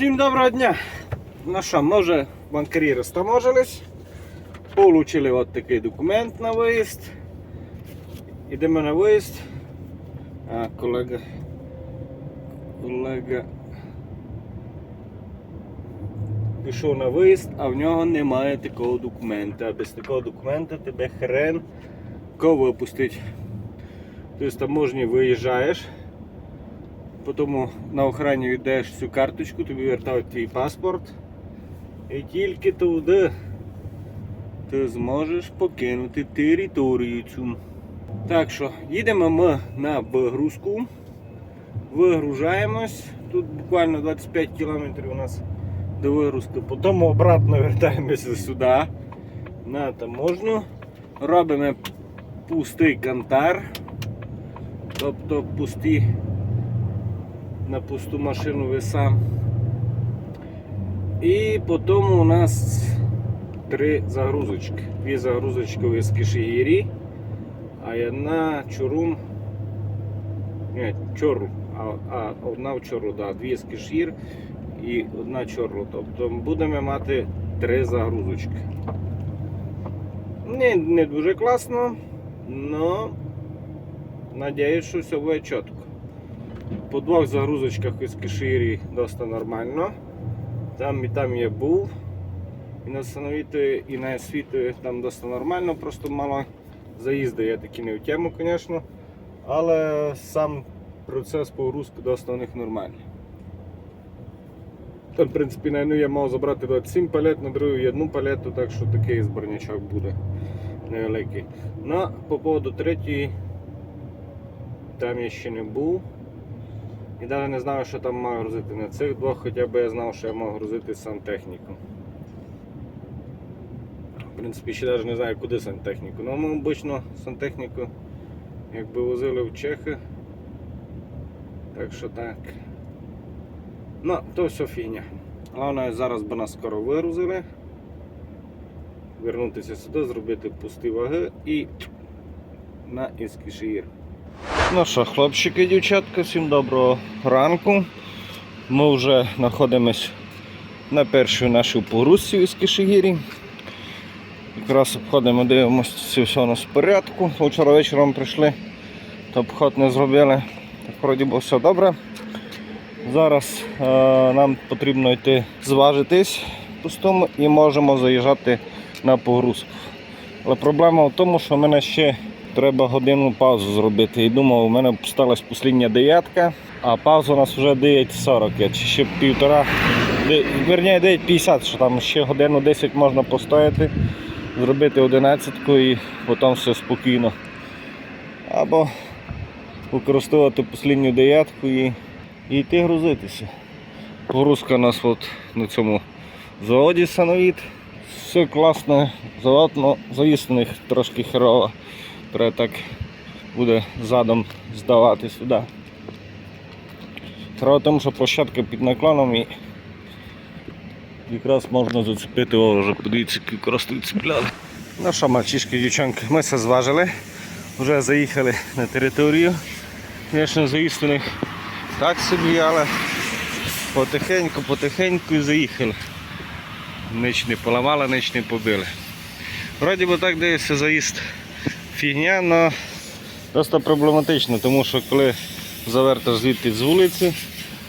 Всім доброго дня! Ну що, ми вже банкарі розтаможились, получили от такий документ на виїзд. Ідемо на виїзд. А, колега. Колега. Пішов на виїзд, а в нього немає такого документа. Без такого документа тебе хрен кого випустить. Тобто таможні виїжджаєш. Потім на охрані віддаєш цю карточку, тобі вертають твій паспорт. І тільки туди ти зможеш покинути територію цю. Так що, їдемо ми на вигрузку. Вигружаємось. Тут буквально 25 км у нас до вигрузки. Потім обратно вертаємося сюди на таможню. Робимо пустий кантар. Тобто пусті на пусту машину веса. І потім у нас три загрузочки. Дві загрузочки в Ескішігірі, а одна чурум. Ні, чору, а, а одна в чору, да, дві Ескішгір і одна чору. Тобто будемо мати три загрузочки. Не, не дуже класно, але надіюсь, що все буде чітко. По двох загрузочках із киширі досить нормально. Там і там я був. І на Сановітої, і на освітою там досить нормально, просто мало заїзди я такі не в тему, звісно. Але сам процес погрузки досить у них нормальний. Там, в принципі, на одну я мав забрати 27 палет, на другу одну палету, так що такий зборнячок буде невеликий. Ну, по поводу третьої, там я ще не був. І навіть не знаю, що там маю грузити на цих двох, хоча б я знав, що я мав грузити сантехніку. В принципі, ще навіть не знаю, куди сантехніку. Ну, ми обично сантехніку якби возили в Чехи. Так що так. Ну, то все фігня. Головне, зараз би нас скоро вигрузили. Вернутися сюди, зробити пусті ваги і на Іскішир. Ну що, хлопчики дівчатка, всім доброго ранку. Ми вже знаходимось на першій нашій погрузці із Кишигірі. Якраз обходимо, дивимося, все у нас в порядку. Вчора вечором прийшли, то обход не зробили. Так вроді було все добре. Зараз е, нам потрібно йти зважитись пустому і можемо заїжджати на погрузку. Але проблема в тому, що в мене ще треба годинну паузу зробити. І думав, у мене сталася послідня дев'ятка, а пауза у нас вже 9.40, чи ще півтора, верніше 9.50, що там ще годину 10 можна постояти, зробити 11 і потім все спокійно. Або використовувати послідню дев'ятку і, і йти грузитися. Погрузка у нас от на цьому заводі Sanoїд. Все класно, завод, но заїзд у них трошки херово. Треба так буде задом здавати сюди. Треба тому, що площадка під наклоном і якраз можна зацепити, о, вже подивіться, які користують цепляли. Ну що, мальчишки, дівчонки, ми все зважили, вже заїхали на територію. Звісно, заїзд у них так собі, але потихеньку, потихеньку і заїхали. Ніч не поламали, ніч не побили. Вроді би так дивиться заїзд фігня, але досить проблематично, тому що коли завертаєш звідти з вулиці,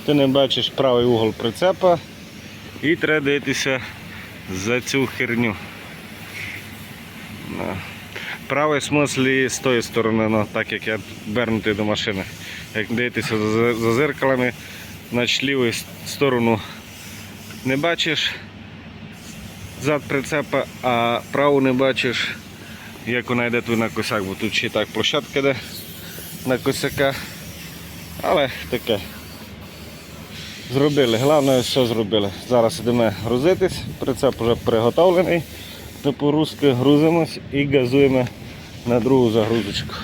ти не бачиш правий угол прицепа і треба дивитися за цю херню. Правий в смислі з тої сторони, ну, так як я вернутий до машини. Як дивитися за, за зеркалами, значить ліву сторону не бачиш зад прицепа, а праву не бачиш, як вона йде тут на косяк, бо тут ще так площадка йде на косяка. Але таке. Зробили, головне все зробили. Зараз йдемо грузитись, прицеп вже приготовлений до погрузки, грузимось і газуємо на другу загрузочку.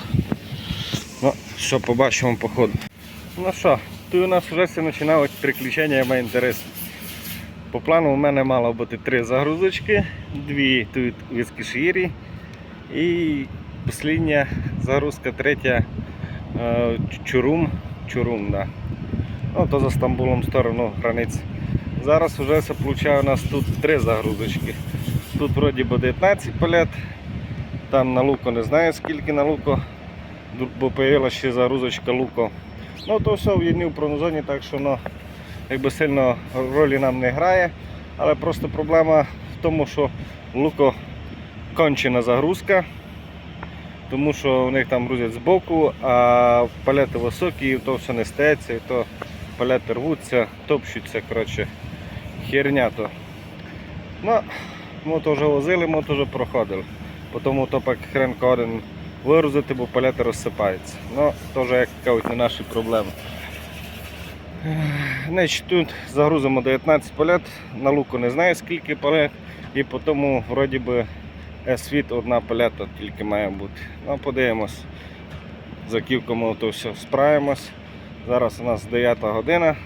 Ну, що побачимо по ходу. Ну що, тут у нас вже все починають приключення має інтерес. По плану у мене мало бути три загрузочки, дві тут в Іскішірі і остання загрузка третя е, Чурум. Чурум, да. Ну, то за Стамбулом в сторону границь Зараз вже у нас тут три загрузочки. Тут вроді би 19 палет, там на луко не знаю скільки на луко, бо появилася ще загрузочка луко. Ну то все в єдній в так що воно якби сильно ролі нам не грає. Але просто проблема в тому, що луко кончена загрузка, тому що в них там грузять збоку, а палети високі, і то все не стається, і то палети рвуться, топчуться, коротше, херня то. Ну, ми вже возили, ми вже проходили. Тому то пак хренко один вигрузити, бо палети розсипаються. Ну, вже як кажуть, не наші проблеми. Значить, тут загрузимо 19 палет, на луку не знаю скільки палет, і по тому вроді би світ одна палета тільки має бути. Ну, подивимось. За ківками то все справимось. Зараз у нас 9 година.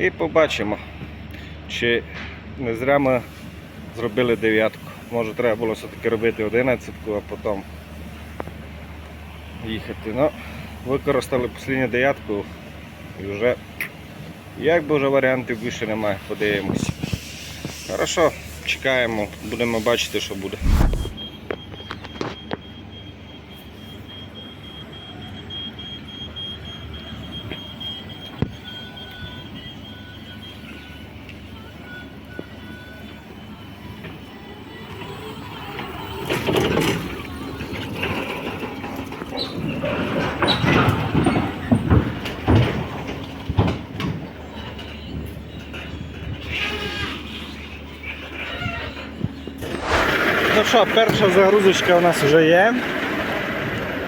І побачимо, чи не зря ми зробили дев'ятку. Може треба було все-таки робити 11, а потім їхати. Ну, використали останню дев'ятку і вже як би вже варіантів більше немає, подивимось. Хорошо, чекаємо, будемо бачити, що буде. Ну що, перша загрузочка у нас вже є.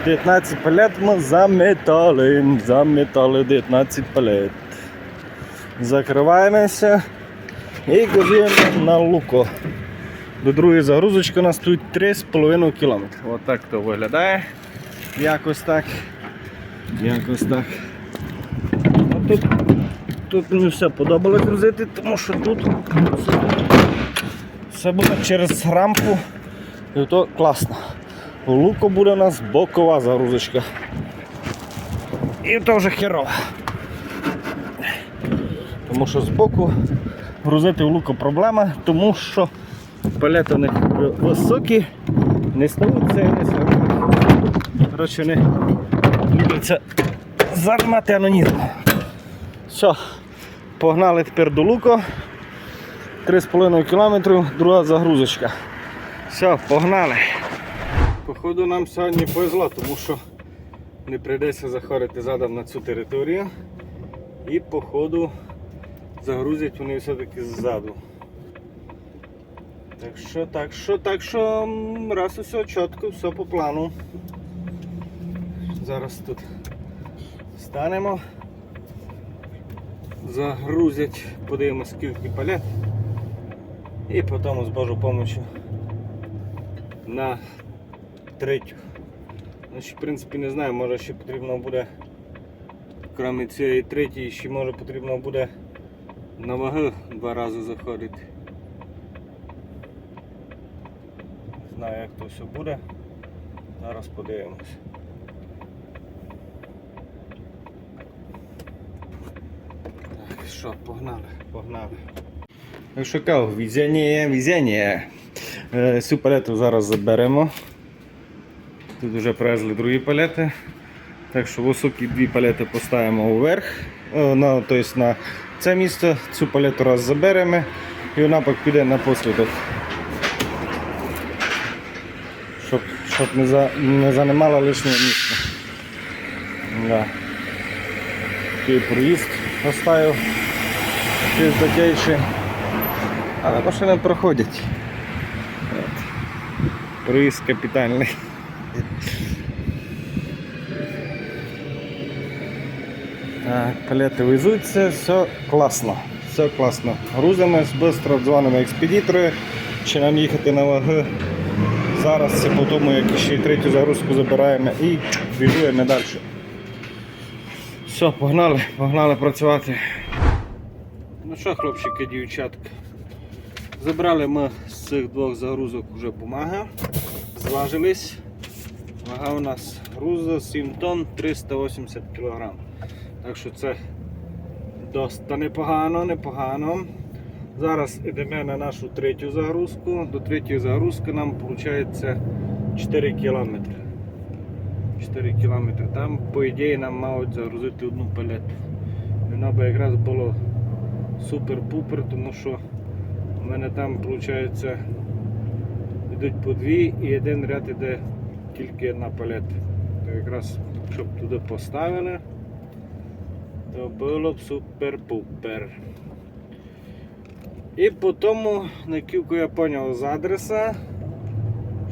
19 палет ми заметали. Заметали 19 палет. Закриваємося і газуємо на луко. До другої загрузочки у нас тут 3,5 км. Ось так то виглядає. Якось так. Якось так. А тут, тут мені все подобалось грузити, тому що тут все буде через рампу. І то класно. У луку буде у нас бокова загрузочка. І то вже херово. Тому що збоку грузити в луку проблема, тому що палети у них високі, не ставуться і не ставуться. Вони любляться займати анонізм. Все, погнали тепер до луку. 3,5 км, друга загрузочка. Все, погнали. Походу нам сьогодні повезло, тому що не прийдеться заходити задом на цю територію. І походу загрузять вони все-таки ззаду. Так що, так що, так що, раз усе чітко, все по плану. Зараз тут станемо. Загрузять, подивимось скільки палет. І потім з Божою допомогою на третю. Значить, в принципі, не знаю, може ще потрібно буде, крім цієї третьої, ще може потрібно буде на ваги два рази заходити. Не знаю як то все буде. Зараз подивимось. Так, що, погнали, погнали. Ну що кажу, везення, везення. Е, Цю палету зараз заберемо. Тут вже привезли другі палети. Так що високі дві палети поставимо вверх. Е, На, тобто на це місце цю палету раз заберемо і вона піде на послідок. Щоб, щоб не, за, не займала лишнього місця. Да. Такий проїзд оставив. Піздатейший. Але машини проходять. Проїзд капітальний. Так, палети везуться, все класно. Все класно. Грузимось, швидко дзвонимо експедитору, чи нам їхати на ваги. Зараз це по тому, як ще й третю загрузку забираємо і біжуємо далі. Все, погнали, погнали працювати. Ну що, хлопчики, дівчатка, забрали ми з цих двох загрузок вже бумаги, зважились. Вага у нас груза 7 тонн 380 кг. Так що це Доста непогано, непогано. Зараз йдемо на нашу третю загрузку. До третьої загрузки нам виходить 4 кілометри. 4 кілометри. Там, по ідеї, нам мають загрузити одну палету. Воно би якраз було супер-пупер, тому що у мене там виходить йдуть по дві і один ряд іде тільки одна палета. То якраз щоб туди поставили, то було б супер-пупер. І по тому наківку я зрозумів з адреса,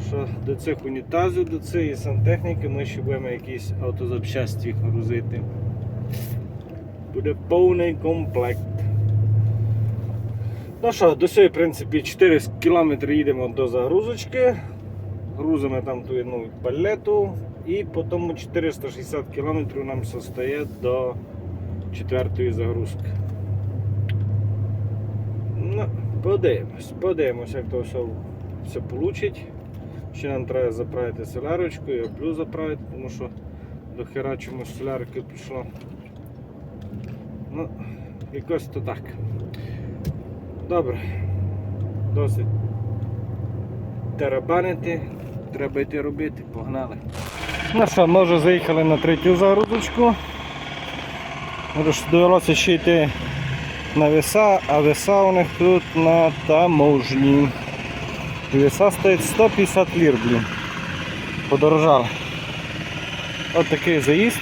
що до цих унітазів, до цієї сантехніки ми ще будемо якісь автозапчасті грузити. Буде повний комплект. Ну що, до сьогодні, в принципі, 4 км їдемо до загрузочки. Грузимо там ту одну палету і потім 460 км нам стає до четвертої загрузки. Ну, подивимось, подивимось, як то все, все получить. Ще нам треба заправити солярочку, я плюс заправити, тому що до хера чомусь солярки пішло. Ну, якось то так. Добре. Досить тарабанити, треба йти робити, погнали. Ну що, ми вже заїхали на третю загрузочку. Довелося ще йти на веса, а веса у них тут на таможні. Веса стоїть 150 лір, блін. Подорожали. От такий заїзд.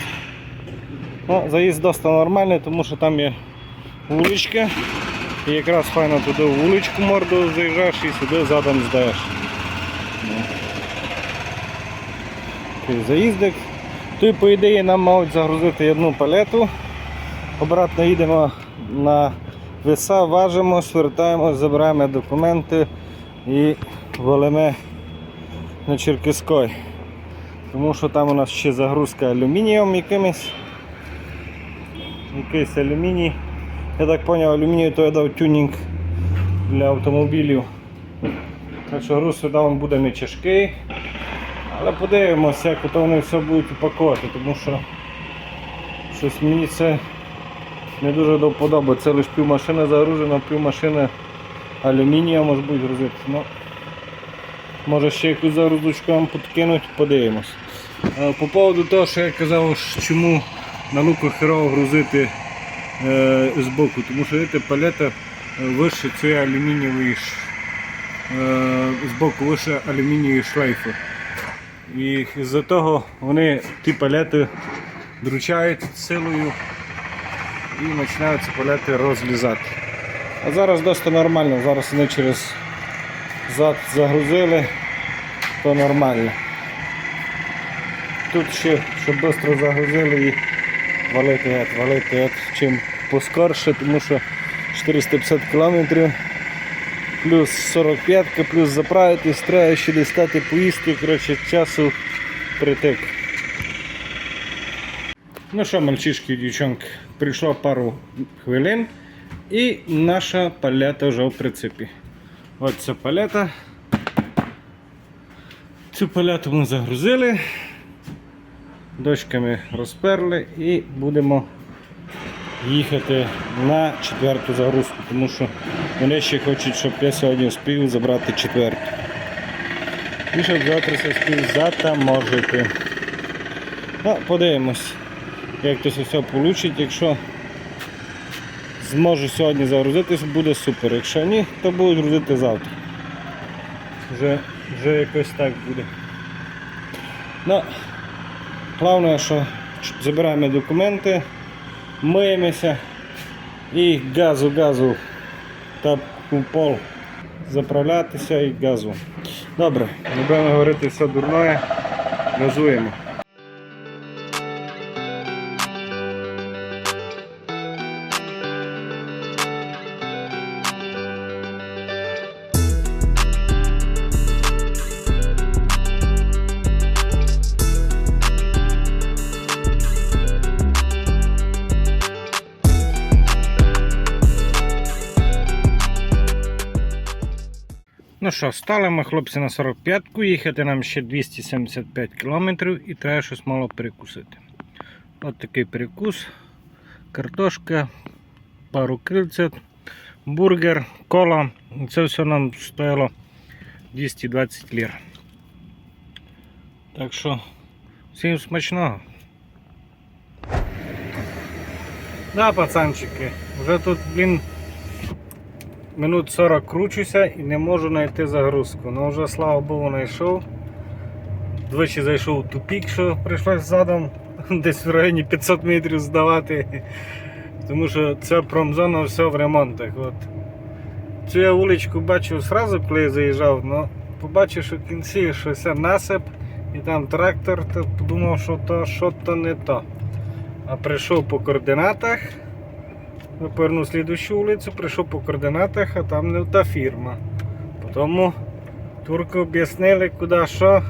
Ну, заїзд досить нормальний, тому що там є вуличка. І якраз файно туди вуличку морду заїжджаєш і сюди задом здаєш. Такий заїздик. Тут, по ідеї, нам мають загрузити одну палету. Обратно їдемо на веса, важимо, свертаємо, забираємо документи і валимо на Черкиськой. Тому що там у нас ще загрузка алюмінієм якимось. Якийсь алюміній. Я так зрозумів, алюмінію то я дав тюнінг для автомобілів. Так що груз сюди він буде не тяжкий. Але подивимося, як то вони все будуть упакувати, тому що щось мені це не дуже до. Це лише півмашини загружена, півмашини алюмінія може бути грузити. Ну, може ще якусь загрузочку вам підкинуть, подивимось. Е, По поводу того, що я казав, чому на луку херово грузити з боку, тому що видите, палета е, вище цієї алюмінієвої е, з боку вище алюмінієвої шлейфи. І з-за того вони ті палети дручають силою і починають ці палети розлізати. А зараз досить нормально, зараз вони через зад загрузили, то нормально. Тут ще, щоб швидко загрузили і валити геть, валити геть, чим поскорше, тому що 450 км плюс 45 плюс заправитись, треба ще десь стати поїсти, коротше, часу притик. Ну що, мальчишки і дівчонки, прийшло пару хвилин і наша палета вже в прицепі. Ось ця палета. Цю палету ми загрузили, дочками розперли і будемо їхати на четверту загрузку, тому що вони ще хочуть, щоб я сьогодні успів забрати четверту. І щоб завтра все спів затаможити. Ну, подивимось, як то все вийде. Якщо зможу сьогодні загрузитись, буде супер. Якщо ні, то буду грузити завтра. Вже, вже якось так буде. Ну, головне, що забираємо документи, миємося і газу-газу та у пол заправлятися і газу. Добре, не будемо говорити все дурне, газуємо. Що, стали ми хлопці на 45-ку, їхати нам ще 275 кілометрів і треба щось мало перекусити. От такий перекус, картошка, пару крильцят, бургер, кола. Це все нам стояло 220 лір. Так що всім смачного. Да, пацанчики, вже тут, блін, минут 40 кручуся і не можу знайти загрузку. Ну вже слава Богу знайшов. Двічі зайшов у тупік, що прийшлось задом десь в районі 500 метрів здавати. Тому що ця промзона все в ремонтах. От. Цю я вуличку бачив одразу, коли я заїжджав, але побачив, що в кінці щось насип і там трактор, то подумав, що то що то не то. А прийшов по координатах, повернув слідущу вулицю, прийшов по координатах, а там не та фірма. Тому турки об'яснили, куди що,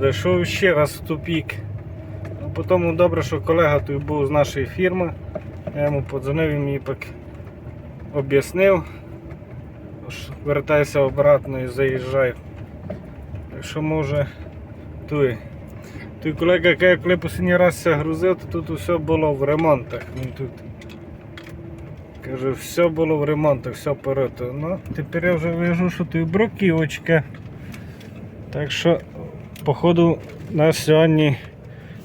зайшов ще раз в тупік. Ну, Потім добре, що колега той був з нашої фірми. Я йому подзвонив, він мені об'яснив. Вертайся обратно і заїжджай. Так може той. Той колега каже, коли останній раз грузив, то тут все було в ремонтах. Він тут каже, все було в ремонтах, все порито. Ну, тепер я вже вижу, що тут бруківочка. Так що, походу, у нас сьогодні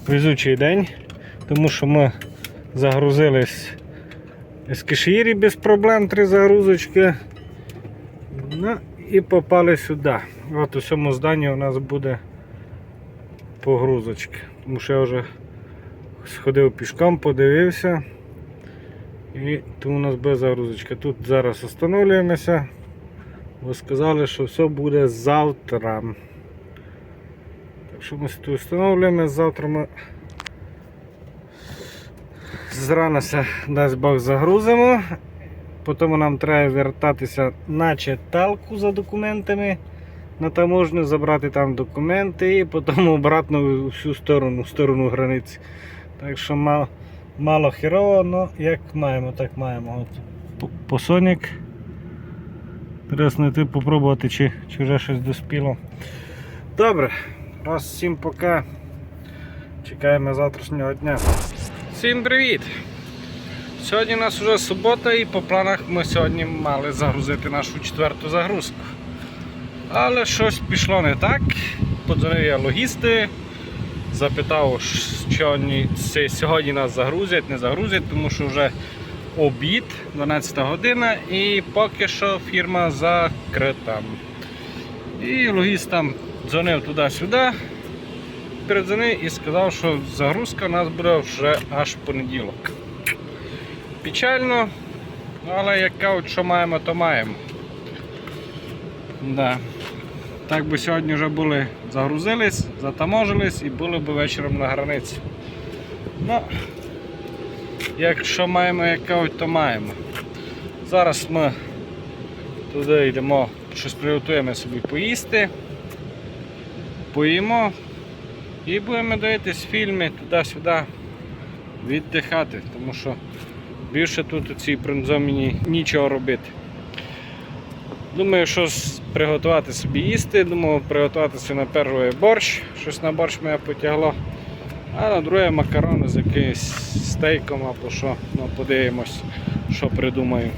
везучий день, тому що ми загрузились з кишірі без проблем, три загрузочки. Ну і попали сюди. От у цьому зданні у нас буде погрузочки. Тому що я вже сходив пішком, подивився. І тому у нас буде загрузочка. Тут зараз встановлюємося. Бо сказали, що все буде завтра. Так що ми тут встановлюємо, завтра ми зранася, дасть Бог, загрузимо. Потім нам треба вертатися на читалку за документами на таможню, забрати там документи і потім обратно всю сторону, в сторону границі. Так що мало, мало херово, але як маємо, так маємо. От по- Посонік. Треба знайти, попробувати, чи, чи вже щось доспіло. Добре, раз всім пока. Чекаємо завтрашнього дня. Всім привіт! Сьогодні у нас вже субота і по планах ми сьогодні мали загрузити нашу четверту загрузку. Але щось пішло не так. Подзвонив я логісти, запитав, що сьогодні нас загрузять, не загрузять, тому що вже обід, 12 година, і поки що фірма закрита. І логіст там дзвонив туди-сюди, передзвонив і сказав, що загрузка у нас буде вже аж в понеділок. Печально, але як що маємо, то маємо. Да. Так би сьогодні вже були загрузились, затаможились і були б вечором на границі. Ну, якщо маємо, як кажуть, то маємо. Зараз ми туди йдемо, щось приготуємо собі поїсти, поїмо і будемо дивитись фільми туди-сюди, віддихати, тому що більше тут у цій премзоміні нічого робити. Думаю, щось приготувати собі їсти, думаю, приготуватися на перший борщ, щось на борщ мене потягло. А на друге макарони з якимось стейком або що, ну подивимось, що придумаю.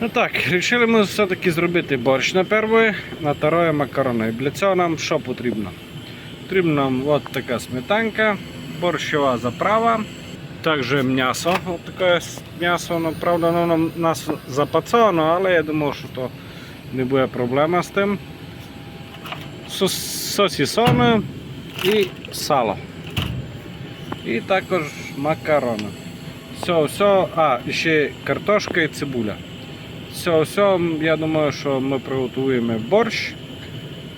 Ну так, вирішили ми все-таки зробити борщ на перше, на друге макарони. Для цього нам що потрібно? Потрібна нам от така сметанка, борщова заправа, також м'ясо. От таке м'ясо, ну, правда, воно у нас запацовано, але я думав, що то не буде проблема з тим. Сос- Сосісони і сало. І також макарони. Все, все, а, ще картошка і цибуля. Все, все, я думаю, що ми приготуємо борщ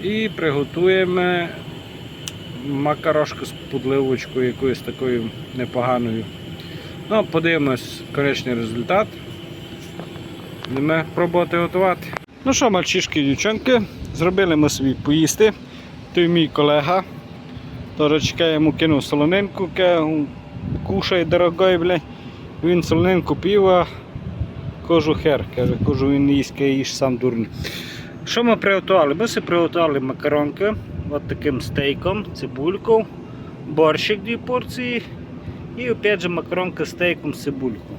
і приготуємо макарошку з подливочкою якоюсь такою непоганою. Ну, подивимось конечний результат. Будемо пробувати готувати. Ну що, мальчишки і дівчонки, зробили ми собі поїсти. Той мій колега. Чекає, йому кинув солонинку, каже, кушай, дорогой, блядь. Він солонинку пів, кожу хер. Каже, кожу він їсть, їж сам дурний. Що ми приготували? Ми собі приготували макаронки от таким стейком, цибулькою, борщик дві порції і опять же макаронка стейком з цибулькою.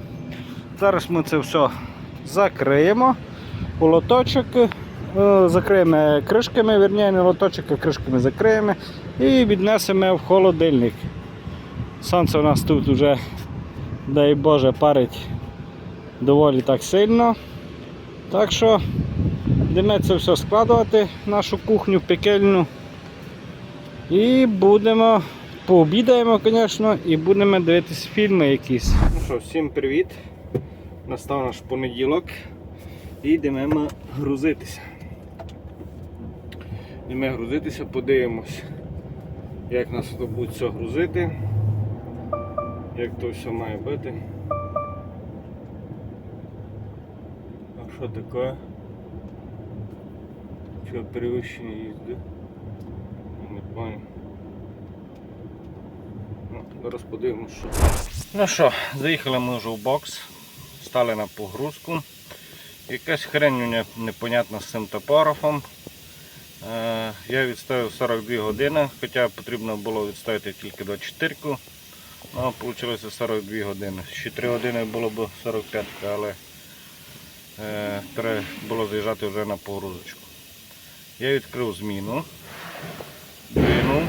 Зараз ми це все закриємо лоточок. е, Закриємо кришками, вірніше, не лоточок, а кришками закриємо і віднесемо в холодильник. Сонце у нас тут вже, дай Боже, парить доволі так сильно. Так що йдемо це все складувати, нашу кухню пекельну. І будемо, пообідаємо, звісно, і будемо дивитись фільми якісь. Ну що, всім привіт. Настав наш понеділок. І йдемо грузитися. Йдемо грузитися, подивимось, як нас тут будуть все грузити, як то все має бути. А що таке? Що перевищення їзди? Я. Ну, зараз подивимось, що. Ну що, заїхали ми вже в бокс, стали на погрузку. Якась хрень непонятна з цим топографом. Е, Я відставив 42 години, хоча потрібно було відставити тільки 24, ну, вийшло 42 години. Ще 3 години було б 45, але е, треба було заїжджати вже на погрузочку. Я відкрив зміну, двинув,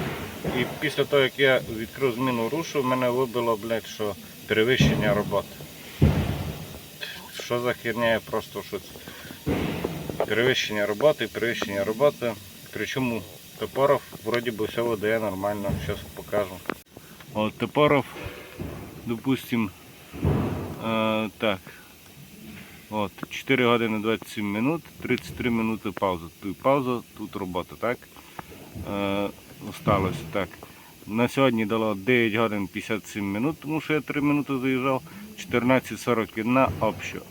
і після того, як я відкрив зміну рушу, мене вибило, блядь, що перевищення роботи. Що за херня, я просто щось. Перевищення роботи, перевищення роботи. Причому топоров вроді би все видає нормально, зараз покажу. От топоров, допустим, е, так. От, 4 години 27 минут, 33 минути пауза. Тут пауза, тут робота, так? Е, осталося так. На сьогодні дало 9 годин 57 минут, тому що я 3 минути заїжджав, 14.41 общо.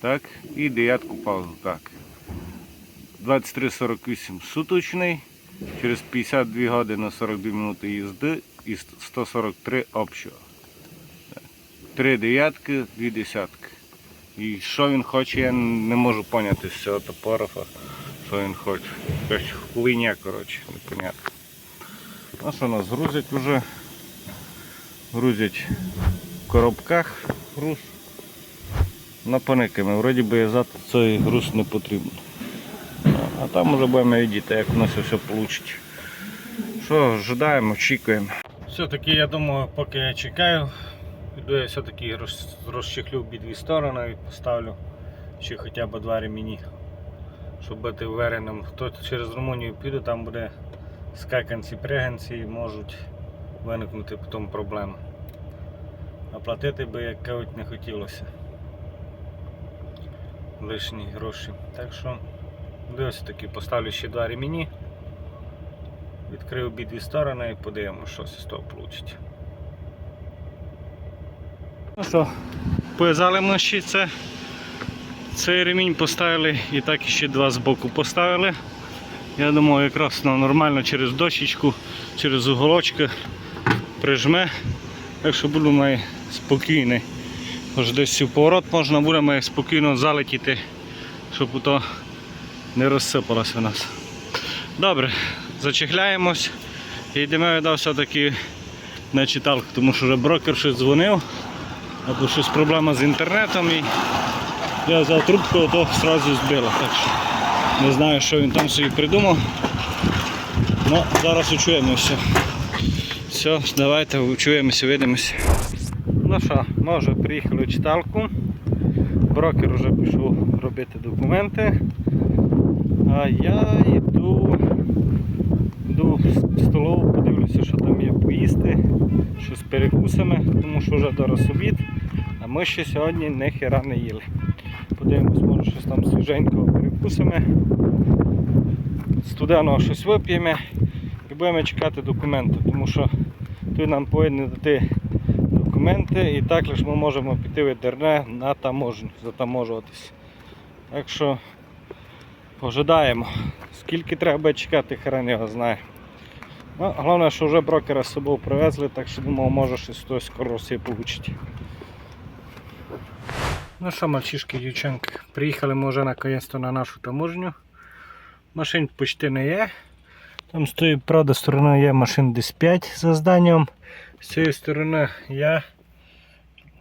Так, і дев'ятку паузу. Так. 23.48 суточний, через 52 години 42 минути їзди і 143 общо. Три дев'ятки, дві десятки. І що він хоче, я не можу поняти з цього топорифа, що він хоче. Якась хуйня, коротше, непонятно. А що нас грузять вже? Грузять в коробках груз. Напаниками. Вроді би завтра цей груз не потрібен. А там вже будемо видіти, як у нас все вийде. Що, ожидаємо, очікуємо. Все-таки я думаю, поки я чекаю, піду я все-таки роз, розчехлю обидві сторони і поставлю ще хоча б два ремені, щоб бути ввереним. Хто через Румунію піде, там буде скаканці, приганці і можуть виникнути потім проблеми. А платити би як кажуть не хотілося. Лишні гроші. Так що дивися таки поставлю ще два ремені. Відкрив обидві сторони і подивимося, що з того вийде. Ну що, пов'язали ми ще це. Цей ремінь поставили і так ще два з боку поставили. Я думаю, якраз ну, нормально через дощечку, через уголочки прижме. Так що буду має спокійний. Десь в поворот можна буде має спокійно залетіти, щоб то не розсипалося в нас. Добре, зачехляємось йдемо я дав все-таки на читалку, тому що вже брокер щось дзвонив, або щось проблема з інтернетом і я взяв трубку, то одразу збило. Так що не знаю, що він там собі придумав. Ну, зараз учуємося. Все, давайте учуємося, видимося. Ну що, ми вже приїхали в читалку. Брокер вже пішов робити документи. А я йду, йду в столову, подивлюся, що там є поїсти, що з перекусами, тому що вже зараз обід, а ми ще сьогодні не хера не їли. Подивимось, може щось там свіженького перекусимо, студеного щось вип'ємо і будемо чекати документи, тому що тут нам повинні дати документи і також ми можемо піти в інтернет на таможню, затаможуватись. Так що ожидаємо. Скільки треба чекати, хрен його знає. Ну, головне, що вже брокера з собою привезли, так що думав, може щось хтось скоро всі получить. Ну що, мальчишки, дівчонки, приїхали ми вже наконець-то на нашу таможню. Машин почти не є. Там з тої, правда, сторони є машин десь 5 за зданням. З цієї сторони я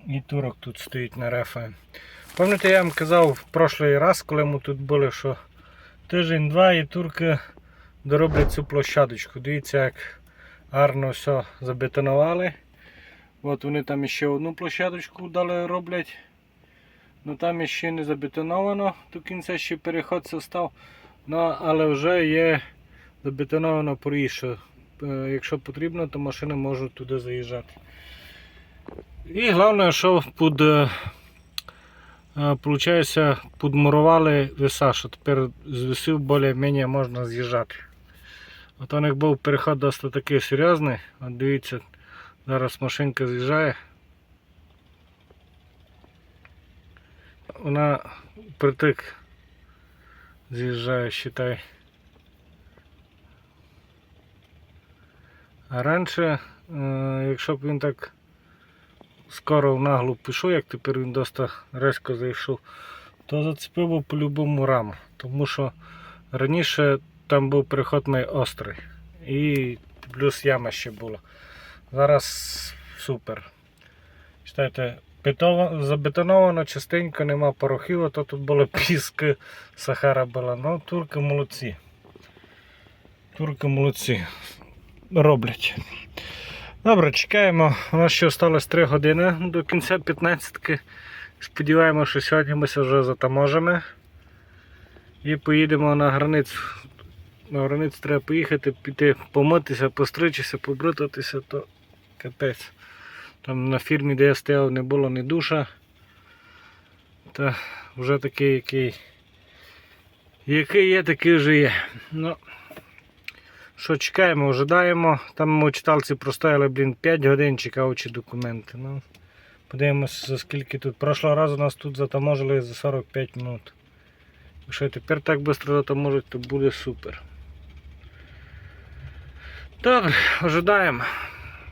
І турок тут стоїть на рефа. Пам'ятаєте, я вам казав в прошлий раз, коли ми тут були, що тиждень-два і турки дороблять цю площадочку. Дивіться, як гарно все забетонували. От вони там ще одну площадочку далі роблять. Ну там ще не забетоновано, до кінця ще переход став. Ну, але вже є забетоновано проїзд, е, якщо потрібно, то машини можуть туди заїжджати. І головне, що під, е, е, підмурували веса, що тепер з весів більш-менш можна з'їжджати. От у них був переход досить такий серйозний. От дивіться, зараз машинка з'їжджає. Вона притик з'їжджає, считай. А раніше, е, якщо б він так скоро в наглу пішов, як тепер він досить резко зайшов, то зацепив би по-любому раму. Тому що раніше там був переход найострий. І плюс яма ще була. Зараз супер. Читайте, бетово- забетоновано частенько, нема порохів, а то тут було піски, сахара була. Ну, турки молодці. Турки молодці. Роблять. Добре, чекаємо. У нас ще залишилось 3 години до кінця 15-ки. Сподіваємося, що сьогодні ми вже затаможимо. І поїдемо на границю. На границю треба поїхати, піти помитися, постричися, побритатися, то капець. Там на фірмі, де я стояв, не було ні душа. Та вже такий, який. Який є, такий вже є. Ну, що чекаємо, ожидаємо. Там ми читалці простояли, блін, 5 годин чекаючи документи. Ну, подивимося, за скільки тут. Прошлого разу нас тут затаможили за 45 минут. Якщо тепер так швидко затаможуть, то буде супер. Добре, ожидаємо.